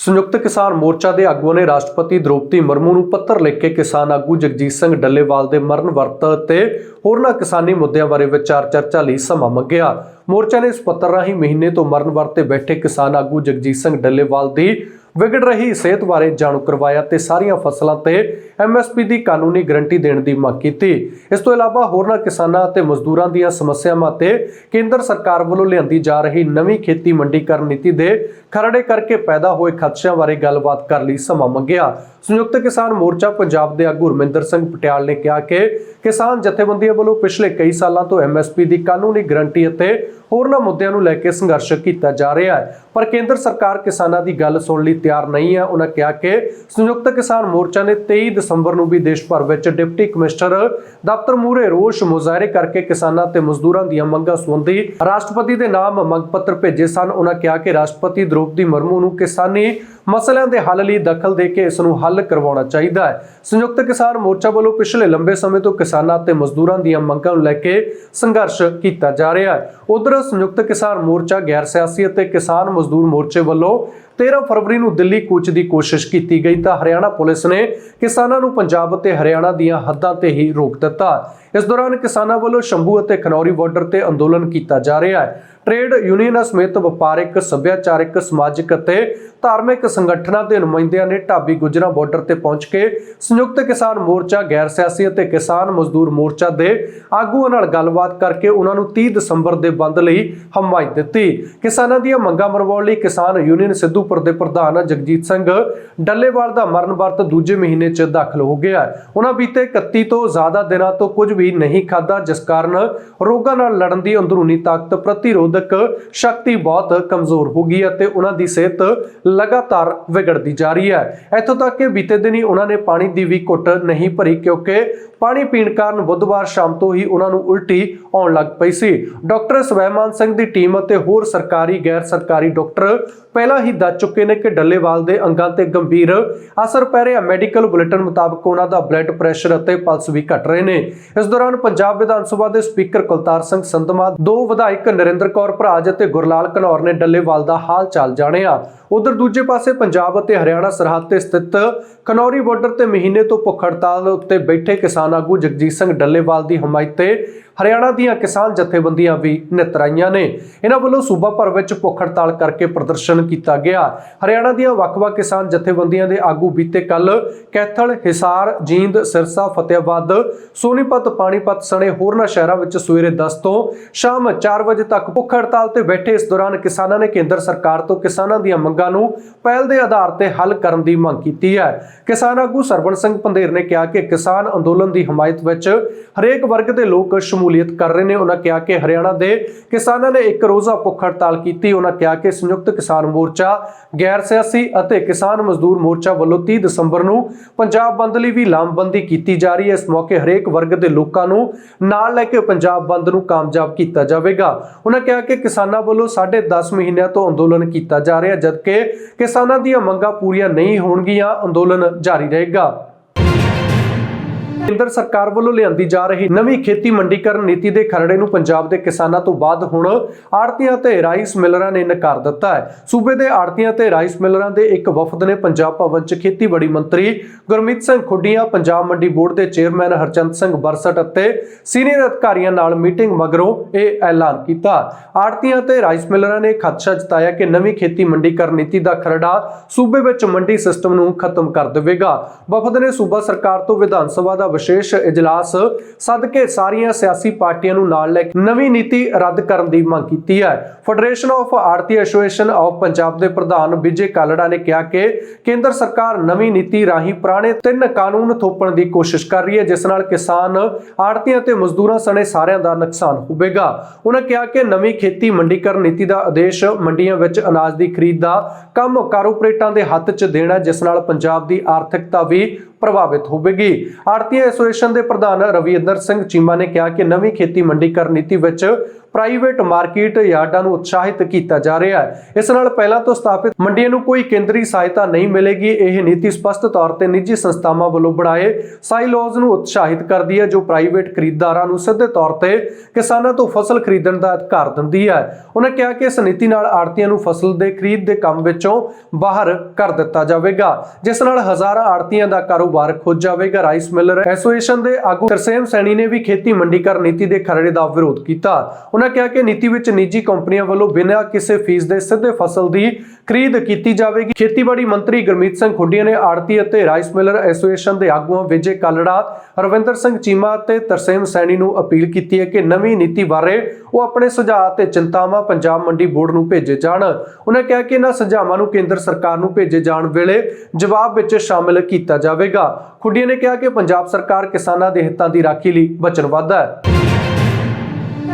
ਸੰਯੁਕਤ ਕਿਸਾਨ ਮੋਰਚਾ ਦੇ ਆਗੂਆਂ ਨੇ ਰਾਸ਼ਟਰਪਤੀ ਦ੍ਰੋਪਦੀ ਮੁਰਮੂ ਨੂੰ ਪੱਤਰ ਲਿਖ ਕੇ ਕਿਸਾਨ ਆਗੂ ਜਗਜੀਤ ਸਿੰਘ ਡੱਲੇਵਾਲ ਦੇ ਮਰਨ ਵਰਤ ਤੇ ਹੋਰਨਾਂ ਕਿਸਾਨੀ ਮੁੱਦਿਆਂ ਬਾਰੇ ਵਿਚਾਰ ਚਰਚਾ ਲਈ ਸਮਾਂ ਮੰਗਿਆ। ਮੋਰਚਾ ਨੇ ਇਸ ਪੱਤਰ ਰਾਹੀਂ ਮਹੀਨੇ ਤੋਂ ਮਰਨ ਵਰਤ ਤੇ ਬੈਠੇ ਕਿਸਾਨ ਆਗੂ ਜਗਜੀਤ ਸਿੰਘ ਡੱਲੇਵਾਲ ਦੀ ਵਿਗੜ ਰਹੀ ਸਿਹਤ ਬਾਰੇ ਜਾਣੂ ਕਰਵਾਇਆ ਤੇ ਸਾਰੀਆਂ ਫਸਲਾਂ ਤੇ ਐਮਐਸਪੀ ਦੀ ਕਾਨੂੰਨੀ ਗਰੰਟੀ ਦੇਣ ਦੀ ਮੰਗ ਕੀਤੀ। ਇਸ ਤੋਂ ਇਲਾਵਾ ਹੋਰਨਾਂ ਕਿਸਾਨਾਂ ਅਤੇ ਮਜ਼ਦੂਰਾਂ ਦੀਆਂ ਸਮੱਸਿਆਵਾਂ ਤੇ ਕੇਂਦਰ ਸਰਕਾਰ ਵੱਲੋਂ ਲਿਆਂਦੀ ਜਾ ਰਹੀ ਨਵੀਂ ਖੇਤੀ ਮੰਡੀਕਰਨ ਨੀਤੀ ਦੇ ਖਰੜੇ ਕਰਕੇ ਪੈਦਾ ਹੋਏ ਖਦਸ਼ਿਆਂ ਬਾਰੇ ਗੱਲਬਾਤ ਕਰਨ ਲਈ ਸਮਾਂ ਮੰਗਿਆ। ਸੰਯੁਕਤ ਕਿਸਾਨ ਮੋਰਚਾ ਪੰਜਾਬ ਦੇ ਆਗੂ ਰਮਿੰਦਰ ਸਿੰਘ ਪਟਿਆਲ ਨੇ ਕਿਹਾ ਕਿ ਕਿਸਾਨ ਜਥੇਬੰਦੀਆਂ ਵੱਲੋਂ ਪਿਛਲੇ ਕਈ ਸਾਲਾਂ ਤੋਂ ਐਮਐਸਪੀ ਦੀ ਕਾਨੂੰਨੀ ਗਰੰਟੀ ਅਤੇ ਹੋਰਨਾਂ ਮੁੱਦਿਆਂ ਨੂੰ ਲੈ ਕੇ ਸੰਘਰਸ਼ ਕੀਤਾ ਜਾ ਰਿਹਾ ਹੈ। ਪਰ ਕੇਂਦਰ ਸਰਕਾਰ ਕਿਸਾਨਾਂ ਦੀ ਗੱਲ ਸੁਣਨ ਲਈ ਤਿਆਰ ਨਹੀਂ ਹੈ। ਉਹਨਾਂ ਕਿਹਾ ਕਿ ਸੰਯੁਕਤ ਕਿਸਾਨ ਮੋਰਚਾ ਨੇ 23 ਦਸੰਬਰ ਨੂੰ ਵੀ ਦੇਸ਼ ਭਰ ਵਿੱਚ ਡਿਪਟੀ ਕਮਿਸ਼ਨਰ ਦਫ਼ਤਰ ਮੂਹਰੇ ਰੋਸ ਮੁਜ਼ਾਹਰੇ ਕਰਕੇ ਕਿਸਾਨਾਂ ਤੇ ਮਜ਼ਦੂਰਾਂ ਦੀਆਂ ਮੰਗਾਂ ਸੰਬੰਧੀ ਰਾਸ਼ਟਰਪਤੀ ਦੇ ਨਾਮ ਮੰਗ ਪੱਤਰ ਭੇਜੇ ਸਨ। ਉਹਨਾਂ ਕਿਹਾ ਕਿ ਰਾਸ਼ਟਰਪਤੀ ਦ੍ਰੋਪਦੀ ਮੁਰਮੂ ਨੂੰ ਕਿਸਾਨੀ ਮਸਲਿਆਂ ਦੇ ਹੱਲ ਲਈ ਦਖਲ ਦੇ ਕੇ ਇਸ ਨੂੰ ਹੱਲ ਕਰਵਾਉਣਾ ਚਾਹੀਦਾ ਹੈ। ਸੰਯੁਕਤ ਕਿਸਾਨ ਮੋਰਚਾ ਵੱਲੋਂ ਪਿਛਲੇ ਲੰਬੇ ਸਮੇਂ ਤੋਂ ਕਿਸਾਨਾਂ ਤੇ ਮਜ਼ਦੂਰਾਂ ਦੀਆਂ ਮੰਗਾਂ ਨੂੰ ਲੈ ਕੇ ਸੰਘਰਸ਼ ਕੀਤਾ ਜਾ ਰਿਹਾ ਹੈ। ਉਧਰ ਸੰਯੁਕਤ ਕਿਸਾਨ ਮੋਰਚਾ ਗੈਰ ਸਿਆਸੀ ਅਤੇ ਕਿਸਾਨ ਮਜ਼ਦੂਰ ਮੋਰਚੇ ਵੱਲੋਂ 13 ਫਰਵਰੀ ਨੂੰ ਦਿੱਲੀ ਕੂਚ ਦੀ ਕੋਸ਼ਿਸ਼ ਕੀਤੀ ਗਈ ਤਾਂ ਹਰਿਆਣਾ ਪੁਲਿਸ ਨੇ ਕਿਸਾਨਾਂ ਨੂੰ ਪੰਜਾਬ ਅਤੇ ਹਰਿਆਣਾ ਦੀਆਂ ਹੱਦਾਂ ਤੇ ਹੀ ਰੋਕ ਦਿੱਤਾ। ਇਸ ਦੌਰਾਨ ਕਿਸਾਨਾਂ ਵੱਲੋਂ ਸ਼ੰਭੂ ਅਤੇ ਖਨੌਰੀ ਬਾਰਡਰ ਤੇ ਅੰਦੋਲਨ ਕੀਤਾ ਜਾ ਰਿਹਾ ਹੈ। ਟ੍ਰੇਡ ਯੂਨੀਅਨਾਂ ਸਮੇਤ ਵਪਾਰਿਕ, ਸੱਭਿਆਚਾਰਕ, ਸਮਾਜਿਕ ਅਤੇ ਧਾਰਮਿਕ ਸੰਗਠਨਾਂ ਦੇ ਨੁਮਾਇੰਦਿਆਂ ਨੇ ਢਾਬੀ ਗੁਜਰਾ ਬਾਰਡਰ ਤੇ ਪਹੁੰਚ ਕੇ ਸੰਯੁਕਤ ਕਿਸਾਨ ਮੋਰਚਾ, ਗੈਰ ਸਿਆਸੀ ਅਤੇ ਕਿਸਾਨ ਮਜ਼ਦੂਰ ਮੋਰਚਾ ਦੇ ਆਗੂਆਂ ਨਾਲ ਗੱਲਬਾਤ ਕਰਕੇ ਉਹਨਾਂ ਨੂੰ 30 ਦਸੰਬਰ ਦੇ ਬੰਦ ਲਈ ਹਮਾਇਤ ਦਿੱਤੀ। ਕਿਸਾਨਾਂ ਦੀਆਂ ਮੰਗਾਂ ਮਰਵਾਉਣ ਲਈ ਕਿਸਾਨ ਯੂਨੀਅਨ ਸਿੱਧੂ ਸਿੱਧੂਪੁਰ ਦੇ ਪ੍ਰਧਾਨ ਜਗਜੀਤ ਸਿੰਘ ਡੱਲੇਵਾਲ ਦਾ ਮਰਨ ਵਰਤ ਦੂਜੇ ਮਹੀਨੇ 'ਚ ਦਾਖਲ ਹੋ ਗਿਆ ਹੈ। ਉਹਨਾਂ ਬੀਤੇ 31 ਤੋਂ ਜ਼ਿਆਦਾ ਦਿਨਾਂ ਤੋਂ ਕੁਝ ਵੀ ਨਹੀਂ ਖਾਦਾ ਜਿਸ ਕਾਰਨ ਰੋਗਾਂ ਨਾਲ ਲੜਨ ਦੀ ਅੰਦਰੂਨੀ ਤਾਕਤ ਪ੍ਰਤੀਰੋਧਕ ਸ਼ਕਤੀ ਬਹੁਤ ਕਮਜ਼ੋਰ ਹੋ ਗਈ ਹੈ ਤੇ ਉਹਨਾਂ ਦੀ ਸਿਹਤ ਲਗਾਤਾਰ ਵਿਗੜਦੀ ਜਾ ਰਹੀ ਹੈ ਇੱਥੋਂ ਤੱਕ ਕਿ ਬੀਤੇ ਦਿਨ ਹੀ ਉਹਨਾਂ ਨੇ ਪਾਣੀ ਦੀ ਵੀ ਘੁੱਟ ਨਹੀਂ ਭਰੀ, ਕਿਉਂਕਿ ਪਾਣੀ ਪੀਣ ਕਾਰਨ ਬੁੱਧਵਾਰ ਸ਼ਾਮ ਤੋਂ ਹੀ ਉਹਨਾਂ ਨੂੰ ਉਲਟੀ ਆਉਣ ਲੱਗ ਪਈ ਸੀ ਡਾਕਟਰ ਸਵੈਮਾਨ ਸਿੰਘ ਦੀ ਟੀਮ ਅਤੇ ਹੋਰ ਸਰਕਾਰੀ, ਗੈਰ ਸਰਕਾਰੀ ਡਾਕਟਰ ਪਹਿਲਾਂ ਹੀ ਦੱਸ ਚੁੱਕੇ ਨੇ ਕਿ ਡੱਲੇਵਾਲ ਦੇ ਅੰਗਾਂ ਤੇ ਗੰਭੀਰ ਅਸਰ ਪੈ ਰਿਹਾ। ਮੈਡੀਕਲ ਬੁਲੇਟਿਨ ਮੁਤਾਬਕ ਉਹਨਾਂ ਦਾ ਬਲੱਡ ਪ੍ਰੈਸ਼ਰ ਅਤੇ ਪਲਸ ਵੀ ਘਟ ਰਹੇ ਨੇ। ਇਸ ਦੌਰਾਨ ਪੰਜਾਬ ਵਿਧਾਨ ਸਭਾ ਦੇ ਸਪੀਕਰ ਕੁਲਤਾਰ ਸਿੰਘ ਸੰਧਮਾ ਦੋ ਵਿਧਾਇਕ ਨਰਿੰਦਰ ਕੌਰ ਭਰਾਜ ਅਤੇ ਗੁਰਲਾਲ ਘਨੌਰ ਨੇ ਡੱਲੇਵਾਲ ਦਾ ਹਾਲ ਚਾਲ ਜਾਣਿਆ। ਉਧਰ ਦੂਜੇ ਪਾਸੇ ਪੰਜਾਬ ਅਤੇ ਹਰਿਆਣਾ ਸਰਹੱਦ ਤੇ ਸਥਿਤ ਖਨੌਰੀ ਬਾਰਡਰ ਤੇ ਮਹੀਨੇ ਤੋਂ ਭੁੱਖ ਹੜਤਾਲ ਉੱਤੇ ਬੈਠੇ ਕਿਸਾਨ ਆਗੂ ਜਗਜੀਤ ਸਿੰਘ ਡੱਲੇਵਾਲ ਦੀ ਹਮਾਇਤ ਤੇ ਹਰਿਆਣਾ ਦੀਆਂ ਕਿਸਾਨ ਜਥੇਬੰਦੀਆਂ ਵੀ ਨਿਤਰਾਈਆਂ ਨੇ। ਇਹਨਾਂ ਵੱਲੋਂ ਸੂਬਾ ਭਰ ਵਿੱਚ ਭੁੱਖ ਹੜਤਾਲ ਕਰਕੇ ਪ੍ਰਦਰਸ਼ਨ ਕੀਤਾ ਗਿਆ। ਹਰਿਆਣਾ ਦੀਆਂ ਵੱਖ-ਵੱਖ ਕਿਸਾਨ ਜਥੇਬੰਦੀਆਂ ਦੇ ਆਗੂ ਬੀਤੇ ਕੱਲ ਕੈਥਲ, ਹਿਸਾਰ, ਜੀਂਦ, ਸਿਰਸਾ, ਫਤਿਆਬਾਦ, ਸੋਨੀਪਤ, ਪਾਣੀਪਤ ਸਣੇ ਹੋਰਨਾਂ ਸ਼ਹਿਰਾਂ ਵਿੱਚ ਸਵੇਰੇ 10 ਤੋਂ ਸ਼ਾਮ 4 ਵਜੇ ਤੱਕ ਭੁੱਖ ਹੜਤਾਲ ਤੇ ਬੈਠੇ ਇਸ ਦੌਰਾਨ ਕਿਸਾਨਾਂ ਨੇ ਕੇਂਦਰ ਸਰਕਾਰ ਤੋਂ ਕਿਸਾਨਾਂ ਦੀਆਂ ਮੰਗਾਂ ਨੂੰ ਪਹਿਲ ਦੇ ਆਧਾਰ ਤੇ ਹੱਲ ਕਰਨ ਦੀ ਮੰਗ ਕੀਤੀ ਹੈ। ਕਿਸਾਨ ਆਗੂ ਸਰਵਣ ਸਿੰਘ ਪੰਧੇਰ ਨੇ ਕਿਹਾ ਕਿ ਕਿਸਾਨ ਅੰਦੋਲਨ ਦੀ ਹਮਾਇਤ ਵਿੱਚ ਹਰੇਕ ਵਰਗ ਦੇ ਲੋਕ ਸ਼ਮੂਲੀਅਤ ਕਰ ਰਹੇ ਨੇ। ਉਹਨਾਂ ਕਿਹਾ ਕਿ ਹਰਿਆਣਾ ਦੇ ਕਿਸਾਨਾਂ ਨੇ ਇੱਕ ਰੋਜ਼ਾ ਭੁੱਖ ਹੜਤਾਲ ਕੀਤੀ। ਉਹਨਾਂ ਕਿਹਾ ਕਿ ਸੰਯੁਕਤ ਕਿਸਾਨ ਮੋਰਚਾ, ਗੈਰ ਸਿਆਸੀ ਅਤੇ ਕਿਸਾਨ ਮਜ਼ਦੂਰ ਮੋਰਚਾ ਵੱਲੋਂ 30 ਦਸੰਬਰ ਨੂੰ ਪੰਜਾਬ ਬੰਦ ਲਈ ਵੀ ਲਾਮਬੰਦੀ ਕੀਤੀ ਜਾ ਰਹੀ ਹੈ। ਇਸ ਮੌਕੇ ਹਰੇਕ ਵਰਗ ਦੇ ਲੋਕਾਂ ਨੂੰ ਨਾਲ ਲੈ ਕੇ ਪੰਜਾਬ ਬੰਦ ਨੂੰ ਕਾਮਯਾਬ ਕੀਤਾ ਜਾਵੇਗਾ। ਉਹਨਾਂ ਕਿਹਾ ਕਿ ਕਿਸਾਨਾਂ ਵੱਲੋਂ 10.5 ਮਹੀਨਿਆਂ ਤੋਂ ਅੰਦੋਲਨ ਕੀਤਾ ਜਾ ਰਿਹਾ ਜਦਕਿ ਕਿਸਾਨਾਂ ਦੀਆਂ ਮੰਗਾਂ ਪੂਰੀਆਂ ਨਹੀਂ ਹੋਣਗੀਆਂ। ਅੰਦੋਲਨ ਜਾਰੀ ਰਹੇਗਾ। ਕੇਂਦਰ ਸਰਕਾਰ ਵੱਲੋਂ ਲਿਆਂਦੀ ਜਾ ਰਹੀ ਨਵੀਂ ਖੇਤੀ ਮੰਡੀਕਰਨ ਨੀਤੀ ਦੇ ਖਰੜੇ ਨੂੰ ਪੰਜਾਬ ਦੇ ਕਿਸਾਨਾਂ ਤੋਂ ਬਾਅਦ ਹੁਣ ਆੜਤੀਆਂ ਤੇ ਰਾਈਸ ਮਿਲਰਾਂ ਨੇ ਨਕਾਰ ਦਿੱਤਾ ਹੈ। ਸੂਬੇ ਦੇ ਆੜਤੀਆਂ ਤੇ ਰਾਈਸ ਮਿਲਰਾਂ ਦੇ ਇੱਕ ਵਫਦ ਨੇ ਪੰਜਾਬ ਭਵਨ 'ਚ ਖੇਤੀਬਾੜੀ ਮੰਤਰੀ ਗੁਰਮੀਤ ਸਿੰਘ ਖੁੱਡੀਆਂ, ਪੰਜਾਬ ਮੰਡੀ ਬੋਰਡ ਦੇ ਚੇਅਰਮੈਨ ਹਰਚੰਦ ਸਿੰਘ ਬਰਸਟ ਅਤੇ ਸੀਨੀਅਰ ਅਧਿਕਾਰੀਆਂ ਨਾਲ ਮੀਟਿੰਗ ਮਗਰੋਂ ਇਹ ਐਲਾਨ ਕੀਤਾ। ਆੜਤੀਆਂ ਤੇ ਰਾਈਸ ਮਿਲਰਾਂ ਨੇ ਖਦਸ਼ਾ ਜਤਾਇਆ ਕਿ ਨਵੀਂ ਖੇਤੀ ਮੰਡੀਕਰਨ ਨੀਤੀ ਦਾ ਖਰੜਾ ਸੂਬੇ ਵਿੱਚ ਮੰਡੀ ਸਿਸਟਮ ਨੂੰ ਖਤਮ ਕਰ ਦੇਵੇਗਾ। ਵਫਦ ਨੇ ਸੂਬਾ ਸਰਕਾਰ ਤੋਂ ਵਿਧਾਨ ਸਭਾ ਦਾ ਵਿਸ਼ੇਸ਼ ਇਜਲਾਸ ਸੱਦ ਕੇ ਸਾਰੀਆਂ ਸਿਆਸੀ ਪਾਰਟੀਆਂ ਨੂੰ ਨਾਲ ਲੈ ਕੇ ਨਵੀਂ ਨੀਤੀ ਰੱਦ ਕਰਨ ਦੀ ਮੰਗ ਕੀਤੀ ਹੈ। ਫੈਡਰੇਸ਼ਨ ਆਫ ਆੜਤੀ ਐਸੋਸੀਏਸ਼ਨ ਆਫ ਪੰਜਾਬ ਦੇ ਪ੍ਰਧਾਨ ਵਿਜੇ ਕਾਲੜਾ ਨੇ ਕਿਹਾ ਕਿ ਕੇਂਦਰ ਸਰਕਾਰ ਨਵੀਂ ਨੀਤੀ ਰਾਹੀਂ ਪੁਰਾਣੇ ਤਿੰਨ ਕਾਨੂੰਨ ਥੋਪਣ ਦੀ ਕੋਸ਼ਿਸ਼ ਕਰ ਰਹੀ ਹੈ, ਜਿਸ ਨਾਲ ਕਿਸਾਨ ਆੜਤੀਆਂ ਤੇ ਮਜ਼ਦੂਰਾਂ ਸਣੇ ਸਾਰਿਆਂ ਦਾ ਨੁਕਸਾਨ ਹੋਵੇਗਾ। ਉਹਨਾਂ ਕਿਹਾ ਕਿ ਨਵੀਂ ਖੇਤੀ ਮੰਡੀਕਰਨ ਨੀਤੀ ਦਾ ਆਦੇਸ਼ ਮੰਡੀਆਂ ਵਿੱਚ ਅਨਾਜ ਦੀ ਖਰੀਦ ਦਾ ਕੰਮ ਕਾਰਪੋਰੇਟਾਂ ਦੇ ਹੱਥ 'ਚ ਦੇਣਾ, ਜਿਸ ਨਾਲ ਪੰਜਾਬ ਦੀ ਆਰਥਿਕਤਾ ਵੀ ਪ੍ਰਭਾਵਿਤ ਹੋਵੇਗੀ। ਆੜਤੀ ਐਸੋਸੀਏਸ਼ਨ ਦੇ ਪ੍ਰਧਾਨ ਰਵਿੰਦਰ ਸਿੰਘ ਚੀਮਾ ਨੇ ਕਿਹਾ ਕਿ ਨਵੀਂ ਖੇਤੀ ਮੰਡੀਕਰਨ ਨੀਤੀ ਵਿੱਚ ਪ੍ਰਾਈਵੇਟ ਮਾਰਕੀਟ ਯਾਰਡਾਂ ਨੂੰ ਉਤਸ਼ਾਹਿਤ ਕੀਤਾ ਜਾ ਰਿਹਾ ਹੈ। ਇਸ ਨਾਲ ਪਹਿਲਾਂ ਤੋਂ ਸਥਾਪਿਤ ਮੰਡੀਆਂ ਨੂੰ ਕੋਈ ਕੇਂਦਰੀ ਸਹਾਇਤਾ ਨਹੀਂ ਮਿਲੇਗੀ। ਇਹ ਨੀਤੀ ਸਪਸ਼ਟ ਤੌਰ ਤੇ ਨਿੱਜੀ ਸੰਸਥਾਵਾਂ ਵੱਲੋਂ ਬਣਾਏ ਸਾਈਲੋਜ਼ ਨੂੰ ਉਤਸ਼ਾਹਿਤ ਕਰਦੀ ਹੈ, ਜੋ ਪ੍ਰਾਈਵੇਟ ਖਰੀਦਦਾਰਾਂ ਨੂੰ ਸਿੱਧੇ ਤੌਰ ਤੇ ਕਿਸਾਨਾਂ ਤੋਂ ਫਸਲ ਖਰੀਦਣ ਦਾ ਅਧਿਕਾਰ ਦਿੰਦੀ ਹੈ। ਉਹਨਾਂ ਕਿਹਾ ਕਿ ਇਸ ਨੀਤੀ ਨਾਲ ਆੜਤੀਆਂ ਨੂੰ ਫਸਲ ਦੇ ਖਰੀਦ ਦੇ ਕੰਮ ਵਿੱਚੋਂ ਬਾਹਰ ਕਰ ਦਿੱਤਾ ਜਾਵੇਗਾ, ਜਿਸ ਨਾਲ ਹਜ਼ਾਰਾਂ ਆੜਤੀਆਂ ਦਾ ਕਾਰੋਬਾਰ ਖੁੱਜ ਜਾਵੇਗਾ। ਰਾਈਸ ਮਿਲਰ ਐਸੋਸੀਏਸ਼ਨ ਦੇ ਆਗੂ ਤਰਸੇਮ ਸੈਣੀ ਨੇ ਵੀ ਖੇਤੀ ਮੰਡੀਕਰਨ ਨੀਤੀ ਦੇ ਖਰੜੇ ਦਾ ਵਿਰੋਧ ਕੀਤਾ। ਉਹਨਾਂ ਕਿਹਾ ਕਿ ਨੀਤੀ ਵਿੱਚ ਨਿੱਜੀ ਕੰਪਨੀਆਂ ਵੱਲੋਂ ਬਿਨਾਂ ਕਿਸੇ ਫੀਸ ਦੇ ਸਿੱਧੇ ਫਸਲ ਦੀ ਖਰੀਦ ਕੀਤੀ ਜਾਵੇਗੀ। ਖੇਤੀਬਾੜੀ ਮੰਤਰੀ ਗੁਰਮੀਤ ਸਿੰਘ ਖੁੱਡੀਆਂ ਨੇ ਆੜਤੀ ਅਤੇ ਰਾਈਸ ਮਿਲਰ ਐਸੋਸੀਏਸ਼ਨ ਦੇ ਆਗੂਆਂ, ਵਿਜੇ ਕਾਲੜਾ ਰਵਿੰਦਰ ਸਿੰਘ ਚੀਮਾ ਅਤੇ ਤਰਸੇਮ ਸੈਣੀ ਨੂੰ ਅਪੀਲ ਕੀਤੀ ਹੈ ਕਿ ਨਵੀਂ ਨੀਤੀ ਬਾਰੇ ਉਹ ਆਪਣੇ ਸੁਝਾਅ ਤੇ ਚਿੰਤਾਵਾਂ ਪੰਜਾਬ ਮੰਡੀ ਬੋਰਡ ਨੂੰ ਭੇਜੇ ਜਾਣ। ਉਹਨਾਂ ਕਿਹਾ ਕਿ ਇਹਨਾਂ ਸੁਝਾਵਾਂ ਨੂੰ ਕੇਂਦਰ ਸਰਕਾਰ ਨੂੰ ਭੇਜੇ ਜਾਣ ਵੇਲੇ ਜਵਾਬ ਵਿੱਚ ਸ਼ਾਮਿਲ ਕੀਤਾ ਜਾਵੇਗਾ। ਖੁੱਡੀਆਂ ਨੇ ਕਿਹਾ ਕਿ ਪੰਜਾਬ ਸਰਕਾਰ ਕਿਸਾਨਾਂ ਦੇ ਹਿੱਤਾਂ ਦੀ ਰਾਖੀ ਲਈ ਵਚਨਬੱਧ ਹੈ।